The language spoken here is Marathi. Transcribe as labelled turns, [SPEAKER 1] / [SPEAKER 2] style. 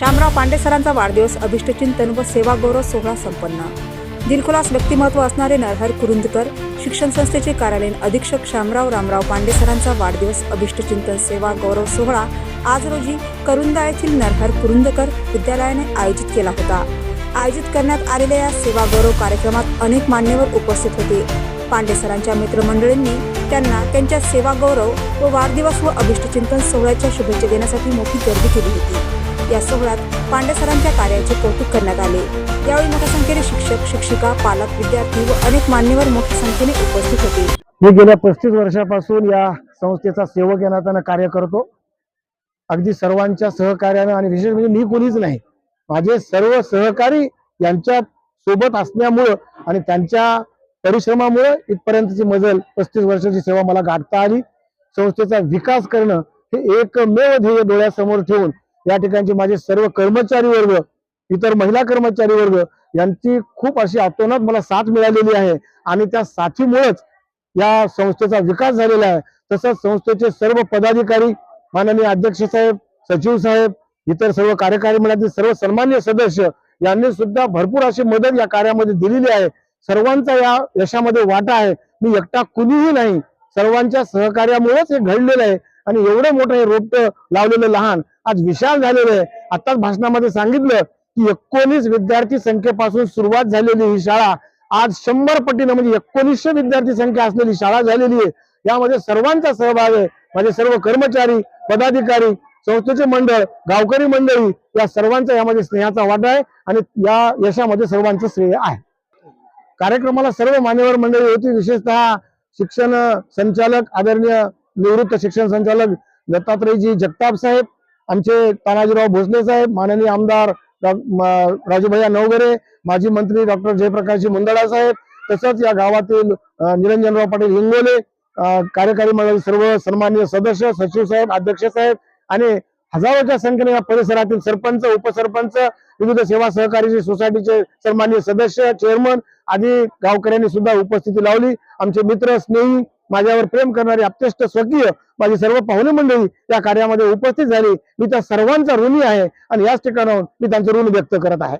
[SPEAKER 1] शामराव पांडेसरांचा वाढदिवस अभिष्टचिंतन व सेवा गौरव सोहळा संपन्न. दिलखुलास व्यक्तिमत्व असणारे नरहर कुरुंदकर शिक्षण संस्थेचे कार्यालयीन अधीक्षक शामराव रामराव पांडेसरांचा वाढदिवस अभिष्टचिंतन सेवा गौरव सोहळा आज रोजी करुंदा येथील नरहर कुरुंदकर विद्यालयाने आयोजित केला होता. आयोजित करण्यात आलेल्या या सेवा गौरव कार्यक्रमात अनेक मान्यवर उपस्थित होते. पांडेसरांच्या मित्रमंडळींनी त्यांना त्यांच्या सेवा गौरव व वाढदिवस व अभिष्टचिंतन सोहळ्याच्या शुभेच्छा देण्यासाठी मोठी गर्दी केली होती. या सोहळ्यात पांडेसरांच्या कार्याचे कौतुक करण्यात आले. यावेळी मोठ्या संख्येने शिक्षक शिक्षिका पालक विद्यार्थी व अनेक मान्यवर मोठ्या संख्येने उपस्थित होते.
[SPEAKER 2] मी गेल्या पस्तीस वर्षापासून या संस्थेचा सेवक या नात्यानं कार्य करतो. अगदी सर्वांच्या सहकार्यानं आणि विशेष म्हणजे मी कोणीच नाही. माझे सर्व सहकारी यांच्या सोबत असल्यामुळं आणि त्यांच्या परिश्रमामुळे इथपर्यंतची मजल पस्तीस वर्षाची सेवा मला गाठता आली. संस्थेचा विकास करणं हे एकमेव ध्येय डोळ्यासमोर ठेवून या ठिकाणचे माझे सर्व कर्मचारी वर्ग इतर महिला कर्मचारी वर्ग यांची खूप अशी अतोनात मला साथ मिळालेली आहे. आणि त्या साथीमुळेच या संस्थेचा विकास झालेला आहे. तसंच संस्थेचे सर्व पदाधिकारी माननीय अध्यक्ष साहेब सचिव साहेब इतर सर्व कार्यकारी मंडळातील सर्व सन्मान्य सदस्य यांनी सुद्धा भरपूर अशी मदत या कार्यामध्ये दिलेली आहे. सर्वांचा या यशामध्ये वाटा आहे. मी एकटा कुणीही नाही. सर्वांच्या सहकार्यामुळेच हे घडलेलं आहे. आणि एवढं मोठं हे रोपट लावलेलं लहान आज विशाल झालेलं आहे. आताच भाषणामध्ये सांगितलं की एकोणीस विद्यार्थी संख्येपासून सुरुवात झालेली ही शाळा आज शंभर पटीनं म्हणजे एकोणीसशे विद्यार्थी संख्या असलेली शाळा झालेली आहे. यामध्ये सर्वांचा सहभाग आहे. माझे सर्व कर्मचारी पदाधिकारी संस्थेचे मंडळ गावकरी मंडळी या सर्वांचा यामध्ये स्नेहाचा वाटा आहे आणि या यशामध्ये सर्वांचं श्रेय आहे. कार्यक्रमाला सर्व मान्यवर मंडळी होती. विशेषतः शिक्षण संचालक आदरणीय निवृत्त शिक्षण संचालक दत्तात्रयजी जगताप साहेब आमचे तानाजीराव भोसले साहेब माननीय आमदार राजूभैया नवगरे माजी मंत्री डॉक्टर जयप्रकाशजी मुंदडा साहेब तसंच या गावातील निरंजनराव पाटील हिंगोले कार्यकारी मंडळातील सर्व सन्मान्य सदस्य सचिव साहेब अध्यक्ष साहेब आणि हजारोच्या संख्येने या परिसरातील सरपंच उपसरपंच विविध सेवा सहकारी सोसायटीचे सन्माननीय सदस्य चेअरमन आदी गावकऱ्यांनी सुद्धा उपस्थिती लावली. आमचे मित्र स्नेही माझ्यावर प्रेम करणारे अत्यंत स्वकीय माझी सर्व पाहुणे मंडळी या कार्यामध्ये उपस्थित झाली. मी त्या सर्वांचा ऋणी आहे आणि याच ठिकाणाहून मी त्यांचं ऋण व्यक्त करत आहे.